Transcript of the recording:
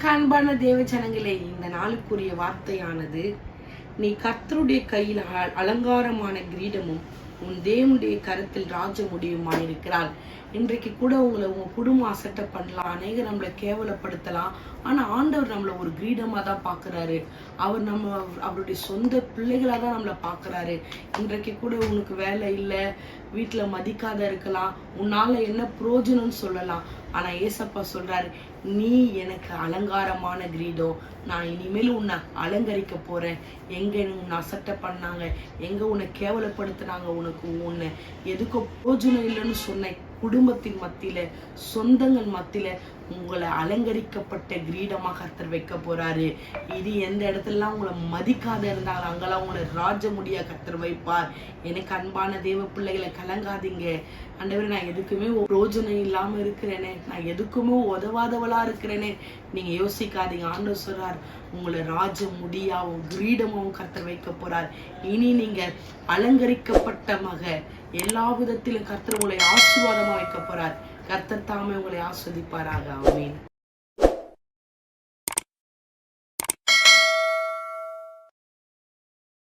எனக்கு அன்பான தேவ ஜனங்களே இந்த நாளுக்குரிய வார்த்தையானது நீ கர்த்தருடைய கையில் அலங்காரமான கிரீடமும் உன் தேவனுடைய கருத்தில் ராஜ முடியுமாயிருக்கிறாள் இன்றைக்கு கூட உங்களை உங்க குடும்பம் அசட்டை பண்ணலாம் அநேகர் நம்மளை கேவலப்படுத்தலாம் ஆனா ஆண்டவர் நம்மளை ஒரு கிரீடமா தான் பாக்குறாரு அவர் நம்ம அவருடைய சொந்த பிள்ளைகளாக தான் நம்மளை பார்க்குறாரு. இன்றைக்கு கூட உனக்கு வேலை இல்லை வீட்டில் மதிக்காத இருக்கலாம் உன்னால என்ன புரோஜனம்னு சொல்லலாம். ஆனால் ஏசப்பா சொல்கிறாரு நீ எனக்கு அலங்காரமான கிரீடம். நான் இனிமேல் உன்னை அலங்கரிக்க போகிறேன் எங்கே உன்னை அசட்டை பண்ணாங்க எங்கே உன்னை கேவலப்படுத்தினாங்க உனக்கு உன்னை. எதுக்கோ பிரயோஜனம் இல்லைன்னு சொன்ன குடும்பத்தின் மத்தியில் சொந்தங்கள் மத்தியில் உங்களை அலங்கரிக்கப்பட்ட கிரீடமாக கர்த்தர் வைக்க போறாரு. இது எந்த இடத்துலலாம் உங்களை மதிக்காத இருந்தாலும் அங்கெல்லாம் உங்களை ராஜ முடியா கர்த்தர் வைப்பார். எனக்கு அன்பான தேவ பிள்ளைகளை கலங்காதீங்க. அண்டவர் நான் எதுக்குமே பிரோஜனம் இல்லாம இருக்கிறேனே. நான் எதுக்குமே உதவாதவளா இருக்கிறேனே. நீங்க யோசிக்காதீங்க. ஆண்டவர் சொல்றார் உங்களை ராஜ முடியாவும் கிரீடமாவும் கர்த்தர் வைக்க போறார். இனி நீங்க அலங்கரிக்கப்பட்ட மக எல்லா விதத்திலும் கர்த்தர் உங்களை ஆசீர்வாதமா வைக்க போறார். கர்த்தர் தாமே உங்களை ஆஸ்வதிப்பாராக. ஆமென்.